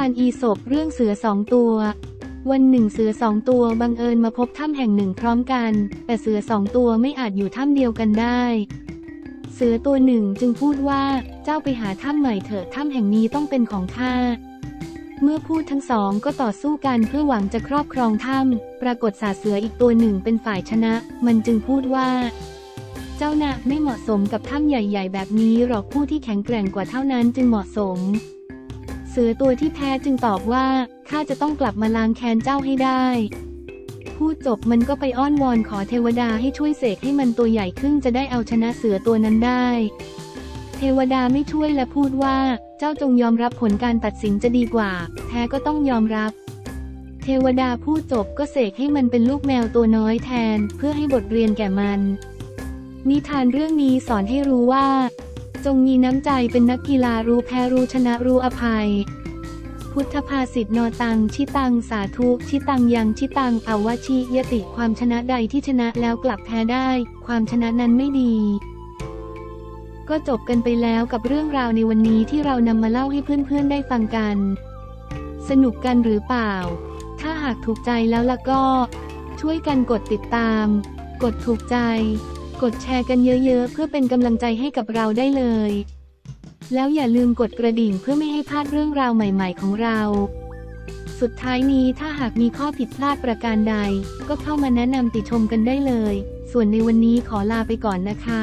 านอีศบเรื่องเสือสองตัว วันหนึ่งเสือสองตัวบังเอิญมาพบถ้ำแห่งหนึ่งพร้อมกัน แต่เสือสองตัวไม่อาจอยู่ถ้ำเดียวกันได้ เสือตัวหนึ่งจึงพูดว่าเจ้าไปหาถ้ำใหม่เถอะถ้ำแห่งนี้ต้องเป็นของข้า เมื่อพูดทั้งสองก็ต่อสู้กันเพื่อหวังจะครอบครองถ้ำปรากฏสาเสืออีกตัวหนึ่งเป็นฝ่ายชนะ มันจึงพูดว่าเจ้าน่ะไม่เหมาะสมกับถ้ำใหญ่ ๆ แบบนี้หรอกผู้ที่แข็งแกร่งกว่าเท่านั้นจึงเหมาะสม เสือตัวที่แพ้จึงตอบว่า ข้าจะต้องกลับมาล้างแค้นเจ้าให้ได้ พูดจบมันก็ไปอ้อนวอนขอเทวดาให้ช่วยเสกให้มันตัวใหญ่ขึ้นจะได้เอาชนะเสือตัวนั้นได้ เทวดาไม่ช่วยและพูดว่า เจ้าจงยอมรับผลการตัดสินจะดีกว่า แพ้ก็ต้องยอมรับ เทวดาพูดจบก็เสกให้มันเป็นลูกแมวตัวน้อยแทน เพื่อให้บทเรียนแก่มัน นิทานเรื่องนี้สอนให้รู้ว่า จงมีน้ำใจเป็นนักกีฬารู้แพ้รู้ชนะรู้อภัย พุทธภาษิตนอตังชิตังสาธุชิตังยังชิตังอาวชิยติความชนะใดที่ชนะแล้วกลับแพ้ได้ ความชนะนั้นไม่ดีก็จบกันไปแล้วกับเรื่องราวในวันนี้ที่เรานำมาเล่าให้เพื่อนๆได้ฟังกัน สนุกกันหรือเปล่า ถ้าหากถูกใจแล้วล่ะก็ ช่วยกันกดติดตาม กดถูกใจ กดแชร์กันเยอะๆ เพื่อเป็นกำลังใจให้กับเราได้เลย แล้วอย่าลืมกดกระดิ่งเพื่อไม่ให้พลาดเรื่องราวใหม่ๆของเรา สุดท้ายนี้ถ้าหากมีข้อผิดพลาดประการใด ก็เข้ามาแนะนำติชมกันได้เลย ส่วนในวันนี้ขอลาไปก่อนนะคะ